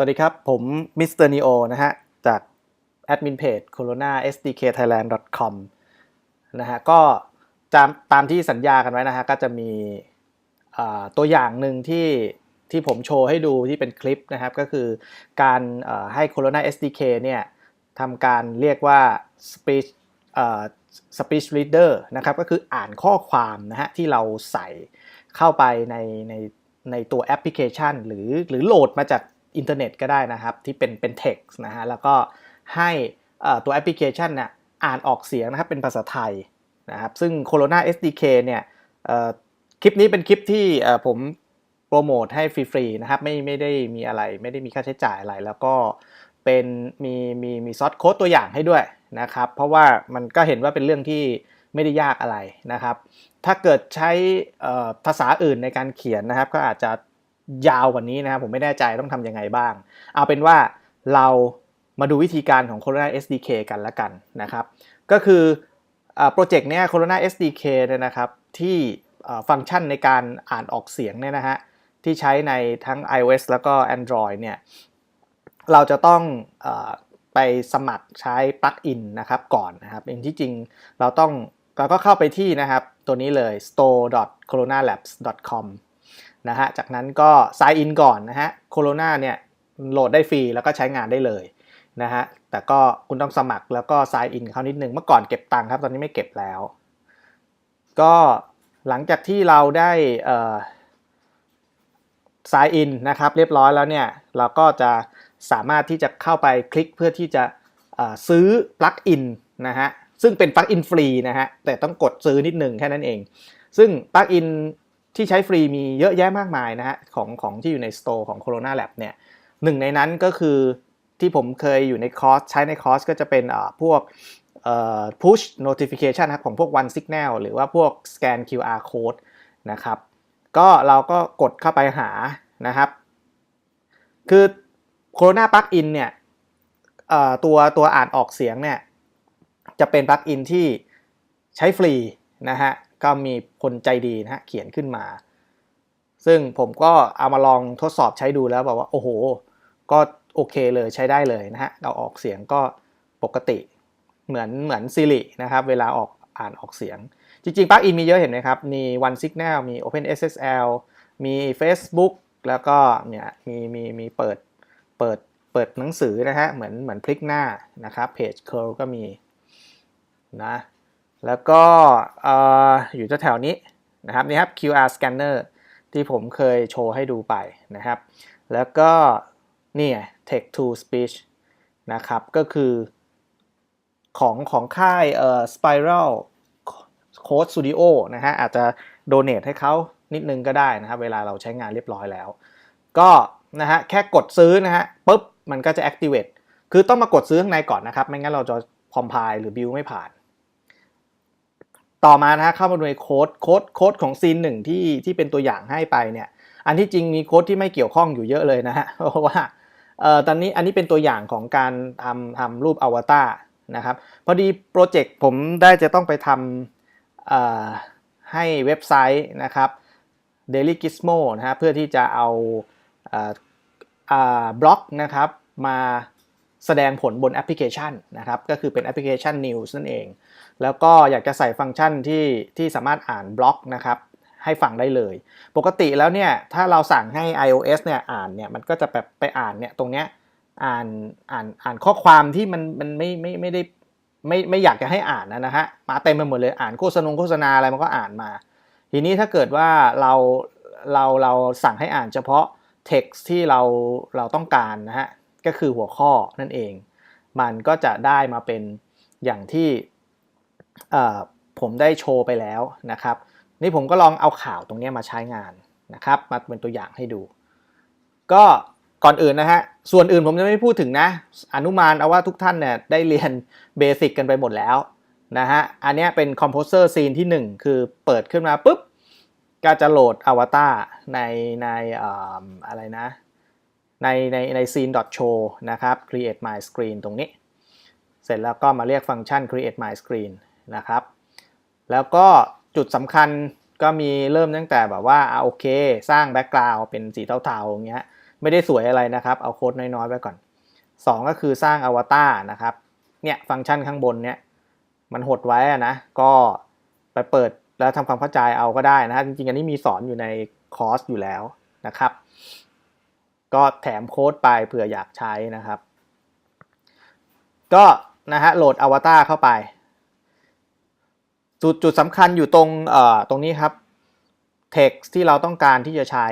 สวัสดีครับ ผมมิสเตอร์นีโอนะฮะ จากแอดมินเพจ corona sdk thailand com นะฮะ ก็ตามตามที่สัญญากันไว้นะฮะ ก็จะมีตัวอย่างหนึ่งที่ที่ผมโชว์ให้ดูที่เป็นคลิปนะครับ ก็คือการให้ corona sdk เนี่ยทำการเรียกว่า speech speech reader นะครับ ก็คืออ่านข้อความนะฮะ ที่เราใส่เข้าไปในในในตัวแอปพลิเคชัน หรือหรือโหลดมาจาก อินเทอร์เน็ตก็ได้นะครับ ที่เป็นเป็น text นะฮะแล้วก็ให้ตัวแอปพลิเคชันเนี่ยอ่านออกเสียงนะครับเป็นภาษาไทยนะครับซึ่ง Corona SDK เนี่ยเอ่อคลิปนี้เป็นคลิปที่ผมโปรโมทให้ฟรีๆนะครับไม่ไม่ได้มีอะไรไม่ได้มีค่าใช้จ่ายอะไร แล้วก็เป็นมีมีมีซอสโค้ดตัวอย่างให้ด้วยนะครับเพราะว่ามันก็เห็นว่าเป็นเรื่องที่ไม่ได้ยากอะไรนะครับ ถ้าเกิดใช้ภาษาอื่นในการเขียนนะครับ ก็อาจจะ ยาวกว่านี้นะครับผมไม่แน่ใจต้องทำยังไงบ้าง เอาเป็นว่าเรามาดูวิธีการของ Corona SDK กันละกันนะครับ ก็คือโปรเจกต์เนี้ย Corona SDK เนี่ยนะครับที่ฟังก์ชันในการอ่านออกเสียงเนี่ยนะฮะที่ใช้ในทั้ง iOS แล้วก็ Android เนี่ยเราจะต้องออไปสมัครใช้ปลั๊กอินนะครับก่อนนะครับเองที่จริงเราต้องเราก็เข้าไปที่นะครับตัวนี้เลย store.coronalabs.com นะฮะ จากนั้นก็ sign in ก่อนนะฮะ Corona เนี่ยโหลดได้ฟรีแล้วก็ใช้งานได้เลยนะฮะ แต่ก็คุณต้องสมัครแล้วก็ sign in เขานิดนึง เมื่อก่อนเก็บตังค์ครับ ตอนนี้ไม่เก็บแล้ว ก็หลังจากที่เราได้เอ่อ sign in นะครับ เรียบร้อยแล้วเนี่ย เราก็จะสามารถที่จะเข้าไปคลิกเพื่อที่จะซื้อปลั๊กอินนะฮะ ซึ่งเป็นปลั๊กอินฟรีนะฮะ แต่ต้องกดซื้อนิดหนึ่งแค่นั้นเอง ซึ่งปลั๊กอิน ที่ใช้ฟรีมีเยอะแยะมากมายนะฮะของของที่อยู่ในสโตร์ของ Corona Lab เนี่ยหนึ่งในนั้นก็คือที่ผมเคยอยู่ในคอร์สใช้ในคอร์สก็จะเป็นอ่าพวกเอ่อ push notification ครับของพวก one signal หรือว่าพวก scan QR code นะครับ ก็เราก็กดเข้าไปหานะครับ คือ Corona Plugin เนี่ยเอ่อตัวตัวอ่านออกเสียงเนี่ย จะเป็นปลั๊กอินที่ใช้ฟรีนะฮะ ก็มีคนใจดีนะฮะเขียนขึ้นมา ซึ่งผมก็เอามาลองทดสอบใช้ดูแล้วบอกว่าโอ้โห ก็โอเคเลยใช้ได้เลยนะฮะเราออกเสียงก็ปกติเหมือนเหมือน Siri นะครับ เวลาออกอ่านออกเสียง จริงๆปลั๊กอินมีเยอะเห็นไหมครับ มี One Signal มี OpenSSL มี Facebook แล้วก็เนี่ยมีมีมีเปิดเปิดเปิดหนังสือนะฮะเหมือนเหมือนพลิกหน้านะครับเพจ curl ก็มีนะ แล้วก็ออยู่แถวๆนี้นะครับนี่ครับ QR scanner ที่ผมเคยโชว์ให้ดูไปนะครับ แล้วก็นี่ไง text to speech นะครับ ก็คือของของค่ายเอ่อ Spiral Code Studio นะฮะอาจจะ donate ให้เขานิดนึงก็ได้นะครับ เวลาเราใช้งานเรียบร้อยแล้ว ก็นะฮะแค่กดซื้อนะฮะปุ๊บ มันก็จะ activate คือต้องมากดซื้อข้างในก่อนนะครับ ไม่งั้นเราจะ compile หรือ build ไม่ผ่าน ต่อมานะฮะเข้ามาดูในโค้ดโค้ดโค้ดของซีนหนึ่งที่ที่เป็นตัวอย่างให้ไปเนี่ยอันที่จริงมีโค้ดที่ไม่เกี่ยวข้องอยู่เยอะเลยนะฮะเพราะว่าเอ่อตอนนี้อันนี้เป็นตัวอย่างของการทำทำรูปอวตารนะครับพอดีโปรเจกต์ผมได้จะต้องไปทำเอ่อให้เว็บไซต์นะครับ Daily Gizmo นะฮะเพื่อที่จะเอาเอ่ออ่าบล็อกนะครับมา แสดงผลบนแอปพลิเคชันนะครับก็คือเป็นแอปพลิเคชัน News นั่นเอง แล้วก็อยากจะใส่ฟังก์ชันที่ที่สามารถอ่านบล็อกนะครับให้ฟังได้เลย ปกติแล้วเนี่ยถ้าเราสั่งให้ iOS เนี่ยอ่านเนี่ยมันก็จะแบบไปอ่านเนี่ยตรงเนี้ยอ่านอ่านอ่านข้อความที่มันมันไม่ไม่ไม่ได้ไม่ไม่อยากจะให้อ่านนะนะฮะมาเต็มไปหมดเลยอ่านโฆษณาโฆษณาอะไรมันก็อ่านมา ทีนี้ถ้าเกิดว่าเราเราเราสั่งให้อ่านเฉพาะ text ที่เราเราต้องการนะฮะ ก็คือหัวข้อนั่นเอง มันก็จะได้มาเป็นอย่างที่ผมได้โชว์ไปแล้วนะครับ นี่ผมก็ลองเอาข่าวตรงนี้มาใช้งานนะครับ มาเป็นตัวอย่างให้ดู ก็ก่อนอื่นนะฮะ ส่วนอื่นผมจะไม่พูดถึงนะ อนุมานเอาว่าทุกท่านเนี่ยได้เรียนเบสิกกันไปหมดแล้วนะฮะ อันนี้เป็นคอมโพเซอร์ซีนที่ 1 คือเปิดขึ้นมาปุ๊บ ก็จะโหลดอวตารในในอะไรนะ ในในใน scene show นะครับ create my screen ตรงนี้ เสร็จแล้วก็มาเรียกฟังก์ชัน create my screen นะครับ แล้วก็จุดสำคัญก็มีเริ่มตั้งแต่แบบว่าอะโอเค สร้างแบ็กกราวด์เป็นสีเทาๆอย่างเงี้ยไม่ได้สวยอะไรนะครับ เอาโค้ดน้อยๆไว้ก่อน 2 ก็คือสร้างอวตารนะครับเนี่ยฟังก์ชันข้างบนเนี่ยมันหดไว้นะ ก็ไปเปิดแล้วทำความเข้าใจเอาก็ได้นะฮะจริงๆ อันนี้มีสอนอยู่ในคอร์สอยู่แล้วนะครับ ก็แถมโค้ดไปเผื่ออยากใช้นะครับ ก็นะฮะโหลดอวตารเข้าไปจุดจุดสำคัญอยู่ตรงเอ่อตรงนี้ครับ text ที่เราต้องการที่จะใช้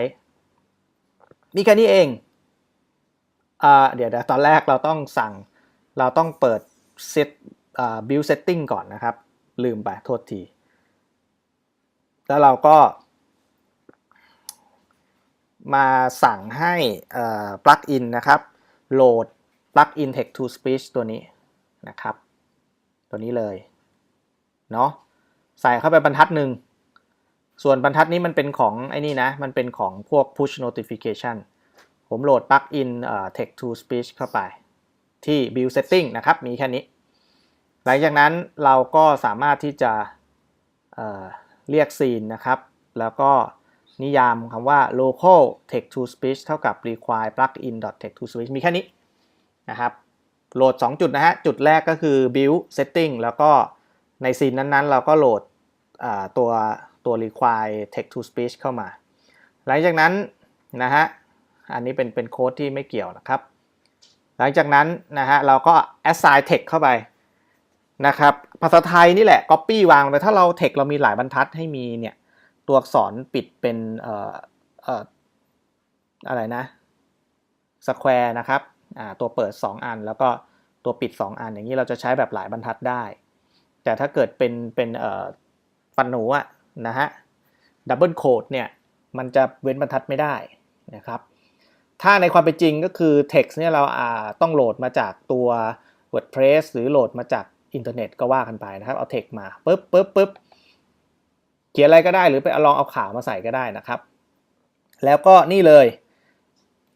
นี่แค่นี้เองอ่าเดี๋ยวเดี๋ยวตอนแรกเราต้องสั่งเราต้องเปิด set อ่า build setting ก่อนนะครับ ลืมไปโทษที แล้วเราก็ มาสั่งให้เอ่อ plugin นะครับโหลด plugin text to speech ตัวนี้นะครับ ตัวนี้เลยเนาะใส่เข้าไปบรรทัดหนึ่ง ส่วนบรรทัดนี้มันเป็นของไอ้นี่นะ มันเป็นของพวก push notification ผมโหลด plugin เอ่อ text to speech เข้าไป ที่ build setting นะครับ มีแค่นี้ หลังจากนั้นเราก็สามารถที่จะเเรียกซีนนะครับ แล้วก็ นิยามคำว่า local text to speech เท่ากับ require plugin text to speech มีแค่นี้นะครับ โหลด 2 จุดนะฮะ จุดแรกก็คือ build setting แล้วก็ในซีนนั้นๆ เราก็โหลดตัวตัว require text to speech เข้ามา หลังจากนั้นนะฮะ อันนี้เป็นเป็นโค้ดที่ไม่เกี่ยวนะครับ หลังจากนั้นนะฮะ เราก็ assign text เข้าไปนะครับ ภาษาไทยนี่แหละ copy วางไป ถ้าเรา text เรามีหลายบรรทัดให้มีเนี่ย ตัวอักษรปิดเป็นเอ่อเอ่ออะไรนะ square นะครับอ่าตัวเปิด 2 อันแล้วก็ตัวปิด 2 อัน อย่างนี้เราจะใช้แบบหลายบรรทัดได้ แต่ถ้าเกิดเป็นเป็นเอ่อปันหนูอะนะฮะดับเบิลโคดเนี่ยมันจะเว้นบรรทัดไม่ได้นะครับ ถ้าในความเป็นจริงก็คือ text เนี่ยเราอ่าต้องโหลดมาจากตัว WordPress หรือโหลดมาจากอินเทอร์เน็ตก็ว่ากันไปนะครับ เอา text มาปุ๊บปุ๊บปุ๊บ ขียนอะไรก็ได้หรือไปเอาลองเอาข่าวมาใส่ก็ได้นะครับ แล้วก็นี่เลย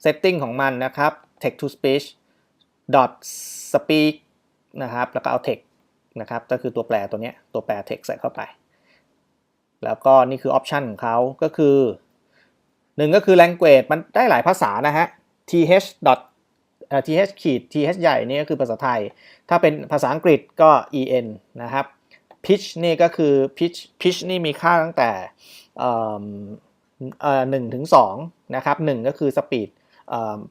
setting ของมันนะครับ text to speech dot speak นะครับ แล้วก็เอา text นะครับ ก็คือตัวแปรตัวนี้ตัวแปร text ใส่เข้าไป แล้วก็นี่คือ option ของเขาก็คือหนึ่งก็คือ language มันได้หลายภาษานะฮะ th dot th ขีด th ใหญ่นี่ก็คือภาษาไทย ถ้าเป็นภาษาอังกฤษก็ en นะครับ pitch นี่ก็คือ pitch pitch นี่มีค่าตั้งแต่เอ่อหนึ่งถึงสองนะครับหนึ่งก็คือ speed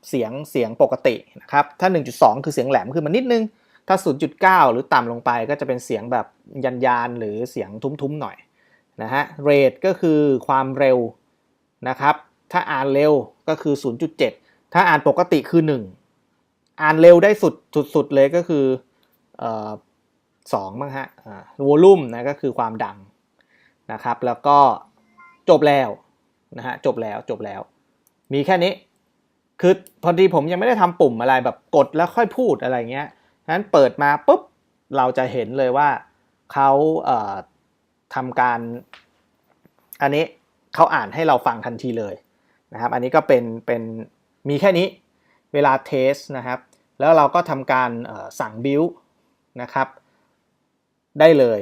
เสียงเสียงปกตินะครับถ้า 1.2 คือเสียงแหลมคือมันนิดนึง ถ้า 0.9 หรือต่ำลงไปก็จะเป็นเสียงแบบยันยานหรือเสียงทุ้มๆหน่อยนะฮะ rate ก็คือความเร็วนะครับถ้าอ่านเร็วก็คือ 0.7 ถ้าอ่านปกติคือ 1 อ่านเร็วได้สุดสุดๆเลยก็คือ เอ่อสองมั้งฮะอ่าวอลุ่มนะก็คือความดังนะครับ แล้วก็จบแล้วนะฮะจบแล้วจบแล้ว มีแค่นี้ คือพอดีผมยังไม่ได้ทำปุ่มอะไรแบบกดแล้วค่อยพูดอะไรเงี้ยนั้นเปิดมาปุ๊บเราจะเห็นเลยว่าเขาเทำการ อันนี้เขาอ่านให้เราฟังทันทีเลยนะครับ อันนี้ก็เป็นเป็นมีแค่นี้เวลาเทสนะครับ แล้วเราก็ทำการสั่งบิวนะครับ ได้เลย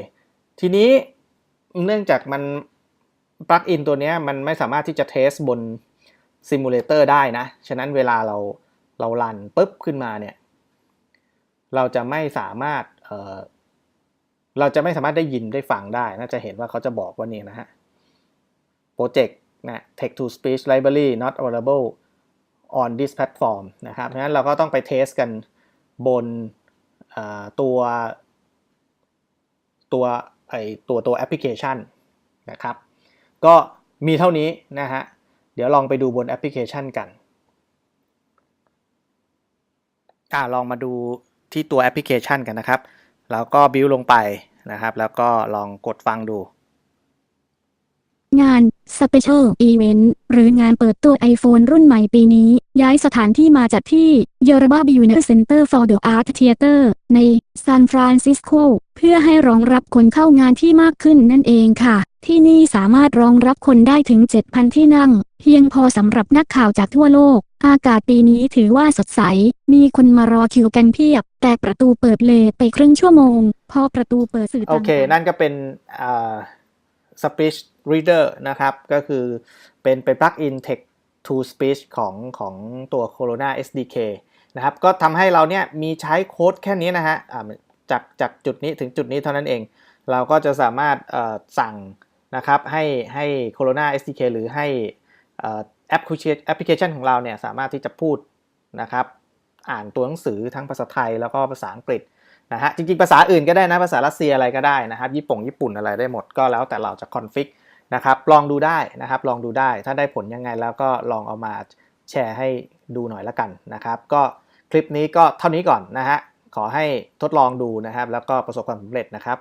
ทีนี้เนื่องจากมันปลั๊กอินตัวนี้มันไม่สามารถที่จะเทสบนซิมูเลเตอร์ได้นะ ฉะนั้นเวลาเราเรารันปุ๊บขึ้นมาเนี่ย เราจะไม่สามารถเเราจะไม่สามารถได้ยินได้ฟังได้ น่าจะเห็นว่าเขาจะบอกว่านี่นะฮะ Project นะ Text to Speech Library not available on this platform นะครับ ฉะนั้นเราก็ต้องไปเทสกันบนตัว ตัวไอตัวตัวแอปพลิเคชันนะครับ ก็มีเท่านี้นะฮะ เดี๋ยวลองไปดูบนแอปพลิเคชันกันอ่าลองมาดูที่ตัวแอปพลิเคชันกันนะครับ แล้วก็บิวลงไปนะครับ แล้วก็ลองกดฟังดู งาน Special Event หรืองานเปิดตัว iPhone รุ่นใหม่ปีนี้ ย้ายสถานที่มาจัดที่ y o r u b a Business Center for the Art Theater ในซานฟรานซิสโกเพื่อให้รองรับคนเข้างานที่มากขึ้นนั่นเองค่ะ ที่นี่สามารถรองรับคนได้ถึง 7,000 ที่นั่ง เพียงพอสำหรับนักข่าวจากทั่วโลก อากาศปีนี้ถือว่าสดใส มีคนมารอคิวกันเพียบ แต่ประตูเปิดเลทไปครึ่งชั่วโมง พอประตูเปิดสื่อโอเค นั่นก็เป็นอ่า speech reader นะครับ ก็คือเป็นเป็น plugin text to speech ของของตัว Corona SDK นะครับ ก็ทำให้เราเนี่ยมีใช้โค้ดแค่นี้นะฮะจากจากจุดนี้ถึงจุดนี้เท่านั้นเอง เราก็จะสามารถสั่งนะครับให้ให้ Corona SDK หรือให้แอปพลิเคแอปพลิเคชันของเราเนี่ยสามารถที่จะพูดนะครับอ่านตัวหนังสือทั้งภาษาไทยแล้วก็ภาษาอังกฤษนะฮะจริงๆ ภาษาอื่นก็ได้นะ ภาษารัสเซียอะไรก็ได้นะครับ ญี่ปุ่งญี่ปุ่นอะไรได้หมดก็แล้วแต่เราจะคอนฟิก นะครับลองดูได้นะครับลองดูได้ถ้าได้ผลยังไงแล้วก็ลองเอามาแชร์ให้ดูหน่อยละกันนะครับ ก็คลิปนี้ก็เท่านี้ก่อนนะฮะขอให้ทดลองดูนะครับ แล้วก็ประสบความสำเร็จนะครับ